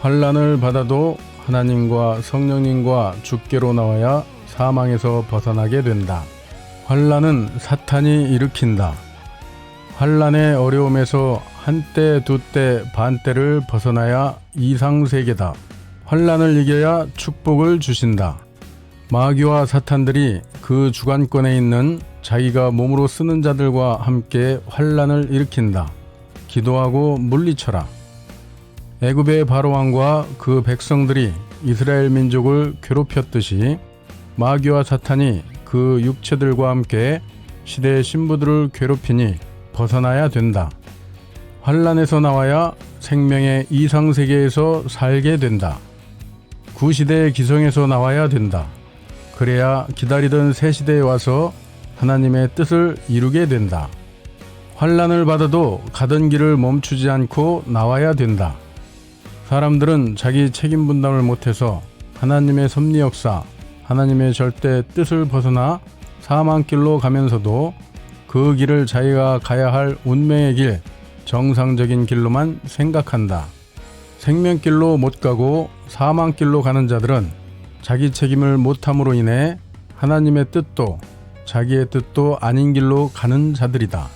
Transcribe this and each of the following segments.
환란을 받아도 하나님과 성령님과 주께로 나와야 사망에서 벗어나게 된다. 환란은 사탄이 일으킨다. 환란의 어려움에서 한때, 두때, 반때를 벗어나야 이상세계다. 환란을 이겨야 축복을 주신다. 마귀와 사탄들이 그 주관권에 있는 자기가 몸으로 쓰는 자들과 함께 환란을 일으킨다. 기도하고 물리쳐라. 애굽의 바로 왕과 그 백성들이 이스라엘 민족을 괴롭혔듯이 마귀와 사탄이 그 육체들과 함께 시대의 신부들을 괴롭히니 벗어나야 된다. 환란에서 나와야 생명의 이상 세계에서 살게 된다. 구시대의 기성에서 나와야 된다. 그래야 기다리던 새 시대에 와서 하나님의 뜻을 이루게 된다. 환란을 받아도 가던 길을 멈추지 않고 나와야 된다. 사람들은 자기 책임 분담을 못해서 하나님의 섭리 역사, 하나님의 절대 뜻을 벗어나 사망길로 가면서도 그 길을 자기가 가야 할 운명의 길, 정상적인 길로만 생각한다. 생명길로 못 가고 사망길로 가는 자들은 자기 책임을 못함으로 인해 하나님의 뜻도 자기의 뜻도 아닌 길로 가는 자들이다.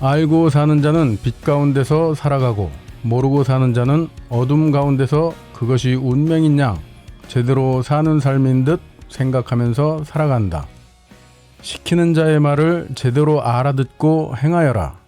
알고 사는 자는 빛 가운데서 살아가고 모르고 사는 자는 어둠 가운데서 그것이 운명인 양 제대로 사는 삶인 듯 생각하면서 살아간다. 시키는 자의 말을 제대로 알아듣고 행하여라.